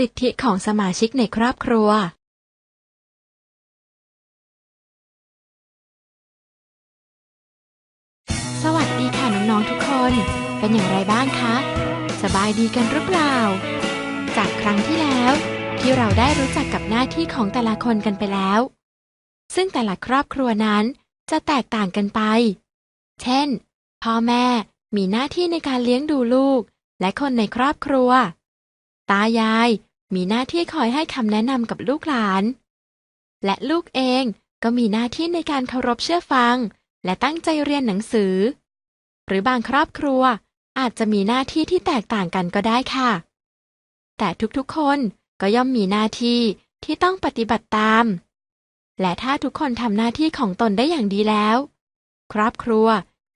สิทธิของสมาชิกในครอบครัวสวัสดีค่ะน้องๆทุกคน เป็นอย่างไรบ้างคะ สบายดีกันหรือเปล่า จากครั้งที่แล้ว ที่เราได้รู้จักกับหน้าที่ของแต่ละคนกันไปแล้ว ซึ่งแต่ละครอบครัวนั้นจะแตกต่างกันไป เช่น พ่อแม่มีหน้าที่ในการเลี้ยงดูลูก และคนในครอบครัว ตายาย มีหน้าที่คอยให้คำแนะนำกับลูกหลาน และลูกเองก็มีหน้าที่ในการเคารพเชื่อฟัง และตั้งใจเรียนหนังสือ หรือบางครอบครัวอาจจะมีหน้าที่ที่แตกต่างกันก็ได้ค่ะ แต่ทุกๆคนก็ย่อมมีหน้าที่ที่ต้องปฏิบัติตาม และถ้าทุกคนทำหน้าที่ของตนได้อย่างดีแล้ว ครอบครัว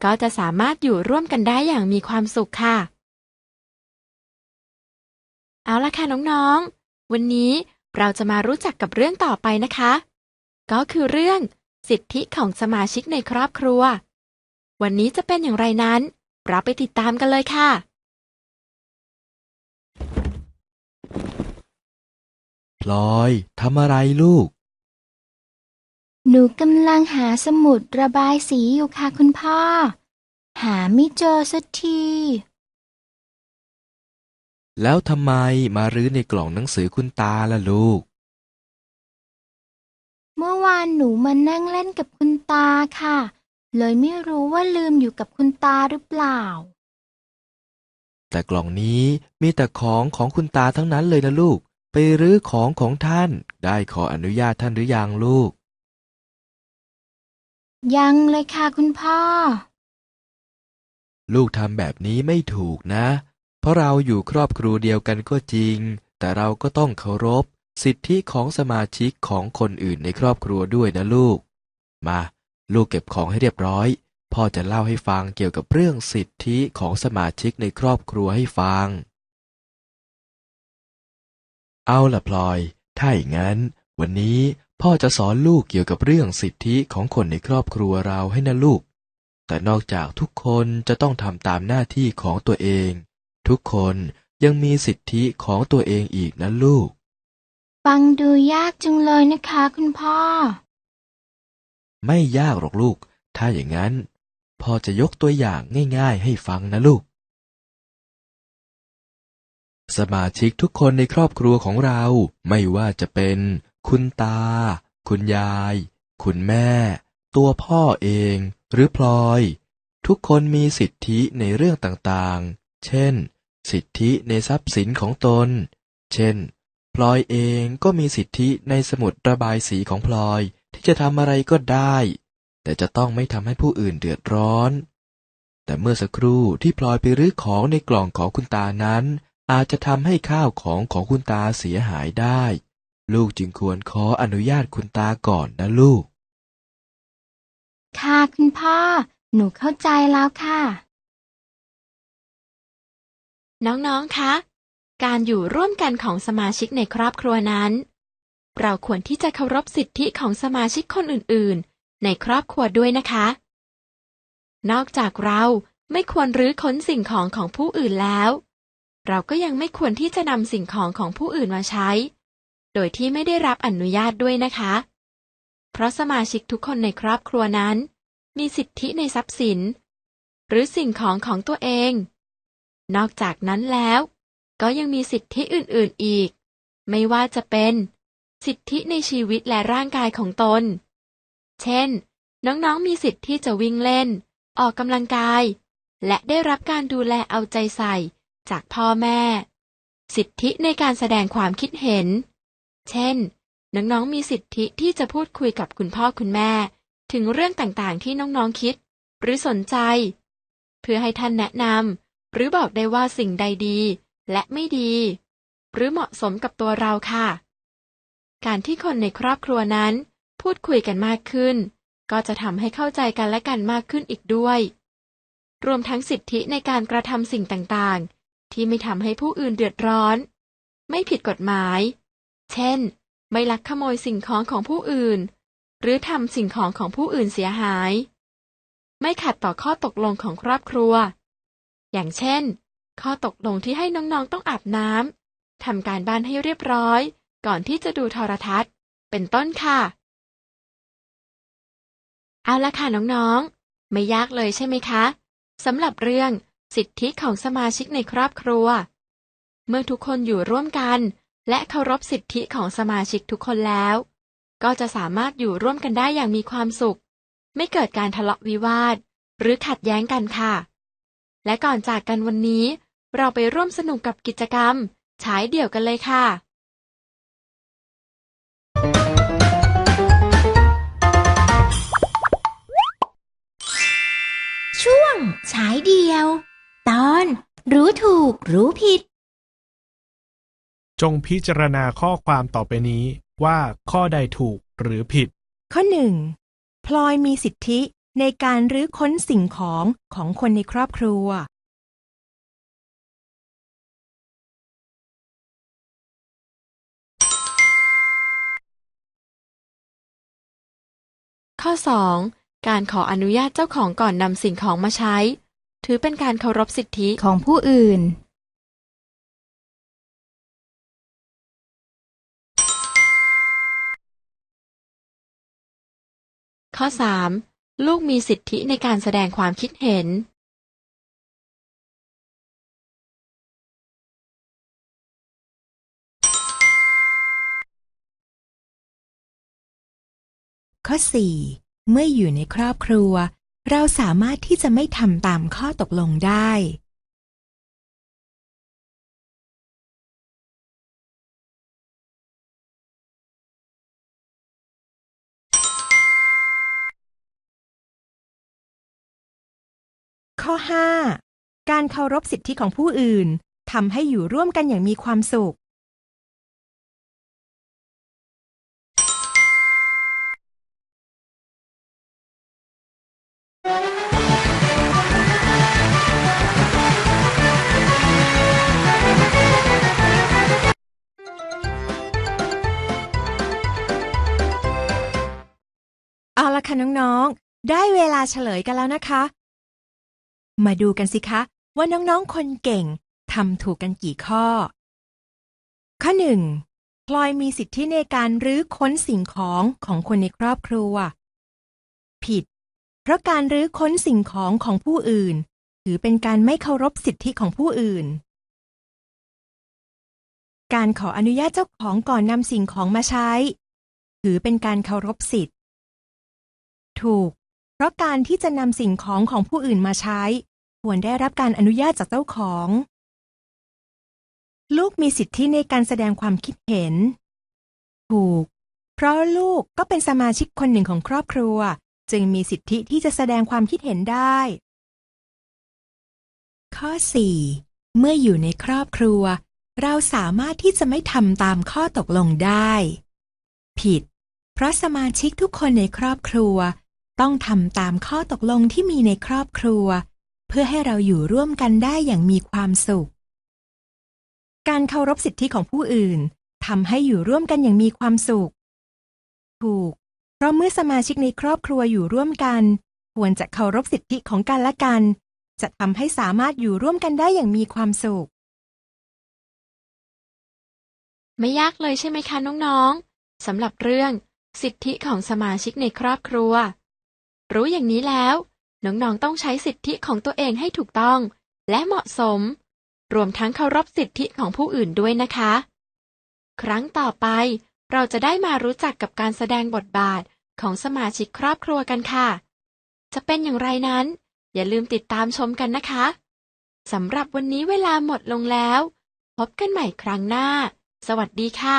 ก็จะสามารถอยู่ร่วมกันได้อย่างมีความสุขค่ะ เอาละค่ะน้องๆ วันนี้เราจะมารู้จักกับเรื่องต่อไปนะคะ ก็คือเรื่องสิทธิของสมาชิกในครอบครัว วันนี้จะเป็นอย่างไรนั้น เราไปติดตามกันเลยค่ะ พลอยทำอะไรลูก หนูกำลังหาสมุดระบายสีอยู่ค่ะคุณพ่อ หาไม่เจอสักที แล้วทำไมมารื้อในกล่องหนังสือคุณตาล่ะลูก เมื่อวานหนูมานั่งเล่นกับคุณตาค่ะ เลยไม่รู้ว่าลืมอยู่กับคุณตาหรือเปล่า แต่กล่องนี้มีแต่ของของคุณตาทั้งนั้นเลยนะลูก ไปรื้อของของท่าน ได้ขออนุญาตท่านหรือยังลูก ยังเลยค่ะคุณพ่อ ลูกทำแบบนี้ไม่ถูกนะเพ ราะเราอยู่ครอบครัวเดียวกันก็จริง แต่เราก็ต้องเคารพ สิทธิของสมาชิกของคนอื่นในครอบครัวด้วยนะลูก มา ลูกเก็บของให้เรียบร้อย พ่อจะเล่าให้ฟังเกี่ยวกับเรื่องสิทธิของสมาชิกในครอบครัวให้ฟัง เอาละพลอย ถ้าอย่างนั้น วันนี้พ่อจะสอนลูกเกี่ยวกับเรื่องสิทธิของคนในครอบครัวเราให้นะลูก แต่นอกจากทุกคนจะต้องทำตามหน้าที่ของตัวเอง ทุกคนยังมีสิทธิของตัวเองอีกนะลูก ฟังดูยากจังเลยนะคะคุณพ่อ ไม่ยากหรอกลูก ถ้าอย่างนั้นพ่อจะยกตัวอย่างง่าย ๆ ให้ฟังนะลูก สมาชิกทุกคนในครอบครัวของเรา ไม่ว่าจะเป็น คุณตา คุณยาย คุณแม่ ตัวพ่อเอง หรือพลอย ทุกคนมีสิทธิในเรื่องต่างๆ เช่น สิทธิในทรัพย์สินของตน เช่น พลอยเองก็มีสิทธิในสมุดระบายสีของพลอยที่จะทำอะไรก็ได้ แต่จะต้องไม่ทำให้ผู้อื่นเดือดร้อน แต่เมื่อสักครู่ที่พลอยไปรื้อของในกล่องของคุณตานั้น อาจจะทำให้ข้าวของของคุณตาเสียหายได้ ลูกจึงควรขออนุญาตคุณตาก่อนนะลูก ค่ะคุณพ่อ หนูเข้าใจแล้วค่ะ น้องๆ คะ การอยู่ร่วมกันของสมาชิกในครอบครัวนั้น เราควรที่จะเคารพสิทธิของสมาชิกคนอื่นๆ ในครอบครัวด้วยนะคะ นอกจากเราไม่ควรรื้อค้นสิ่งของของผู้อื่นแล้ว เราก็ยังไม่ควรที่จะนำสิ่งของของผู้อื่นมาใช้ โดยที่ไม่ได้รับอนุญาตด้วยนะคะ เพราะสมาชิกทุกคนในครอบครัวนั้น มีสิทธิในทรัพย์สิน หรือสิ่งของของตัวเอง นอกจากนั้นแล้ว ก็ยังมีสิทธิอื่นๆอีก ไม่ว่าจะเป็น สิทธิในชีวิตและร่างกายของตน เช่น น้องๆมีสิทธิที่จะวิ่งเล่น ออกกำลังกาย และได้รับการดูแลเอาใจใส่ จากพ่อแม่ สิทธิในการแสดงความคิดเห็น เช่น น้องๆมีสิทธิที่จะพูดคุยกับคุณพ่อคุณแม่ ถึงเรื่องต่างๆที่น้องๆคิด หรือสนใจ เพื่อให้ท่านแนะนำ หรือบอกได้ว่าสิ่งใดดีและไม่ดี หรือเหมาะสมกับตัวเราค่ะ การที่คนในครอบครัวนั้น พูดคุยกันมากขึ้น ก็จะทำให้เข้าใจกันและกันมากขึ้นอีกด้วย รวมทั้งสิทธิในการกระทำสิ่งต่างๆ ที่ไม่ทำให้ผู้อื่นเดือดร้อน ไม่ผิดกฎหมาย เช่น ไม่ลักขโมยสิ่งของของผู้อื่น หรือทำสิ่งของของผู้อื่นเสียหาย ไม่ขัดต่อข้อตกลงของครอบครัว อย่างเช่น ข้อตกลงที่ให้น้องๆต้องอาบน้ำทำการบ้านให้เรียบร้อย ก่อนที่จะดูโทรทัศน์ เป็นต้นค่ะ เอาละค่ะน้องๆ ไม่ยากเลยใช่ไหมคะสำหรับเรื่องสิทธิของสมาชิกในครอบครัว เมื่อทุกคนอยู่ร่วมกัน และเคารพสิทธิของสมาชิกทุกคนแล้ว ก็จะสามารถอยู่ร่วมกันได้อย่างมีความสุข ไม่เกิดการทะเลาะวิวาท หรือขัดแย้งกันค่ะ และก่อนจากกันวันนี้ เราไปร่วมสนุกกับกิจกรรมฉายเดี่ยวกันเลยค่ะ ช่วงฉายเดียว ตอนรู้ถูกรู้ผิด จงพิจารณาข้อความต่อไปนี้ว่าข้อใดถูกหรือผิด ข้อหนึ่งพลอยมีสิทธิ ในการรื้อค้นสิ่งของของคนในครอบครัว ข้อ 2. การขออนุญาตเจ้าของก่อนนำสิ่งของมาใช้ ถือเป็นการเคารพสิทธิของผู้อื่นข้อ 3. ลูกมีสิทธิในการแสดงความคิดเห็นข้อ 4. เมื่ออยู่ในครอบครัว เราสามารถที่จะไม่ทำตามข้อตกลงได้ ข้อ 5. การเคารพสิทธิของผู้อื่นทำให้อยู่ร่วมกันอย่างมีความสุข เอาละค่ะน้อง ๆ ได้เวลาเฉลยกันแล้วนะคะ มาดูกันสิคะ ว่าน้องๆ คนเก่งทำถูกกันกี่ข้อ ข้อหนึ่งพลอยมีสิทธิในการรื้อค้นสิ่งของของคนในครอบครัว ผิด เพราะการรื้อค้นสิ่งของของผู้อื่น ถือเป็นการไม่เคารพสิทธิของผู้อื่น การขออนุญาตเจ้าของก่อนนำสิ่งของมาใช้ ถือเป็นการเคารพสิทธิถูก เพราะการที่จะนำสิ่งของของผู้อื่นมาใช้ ควรได้รับการอนุญาตจากเจ้าของ ลูกมีสิทธิในการแสดงความคิดเห็น ถูก เพราะลูกก็เป็นสมาชิกคนหนึ่งของครอบครัว จึงมีสิทธิที่จะแสดงความคิดเห็นได้ ข้อ 4 เมื่ออยู่ในครอบครัว เราสามารถที่จะไม่ทำตามข้อตกลงได้ ผิด เพราะสมาชิกทุกคนในครอบครัว ต้องทำตามข้อตกลงที่มีในครอบครัว เพื่อให้เราอยู่ร่วมกันได้อย่างมีความสุข การเคารพสิทธิของผู้อื่นทำให้อยู่ร่วมกันอย่างมีความสุข ถูก เพราะเมื่อสมาชิกในครอบครัวอยู่ร่วมกัน ควรจะเคารพสิทธิของกันและกัน จะทำให้สามารถอยู่ร่วมกันได้อย่างมีความสุข ไม่ยากเลยใช่ไหมคะน้องๆสำหรับเรื่องสิทธิของสมาชิกในครอบครัว รู้อย่างนี้แล้ว น้องๆ ต้องใช้สิทธิของตัวเองให้ถูกต้อง และเหมาะสม รวมทั้งเคารพสิทธิของผู้อื่นด้วยนะคะ ครั้งต่อไป เราจะได้มารู้จักกับการแสดงบทบาทของสมาชิกครอบครัวกันค่ะ จะเป็นอย่างไรนั้น อย่าลืมติดตามชมกันนะคะสำหรับวันนี้เวลาหมดลงแล้ว พบกันใหม่ครั้งหน้า สวัสดีค่ะ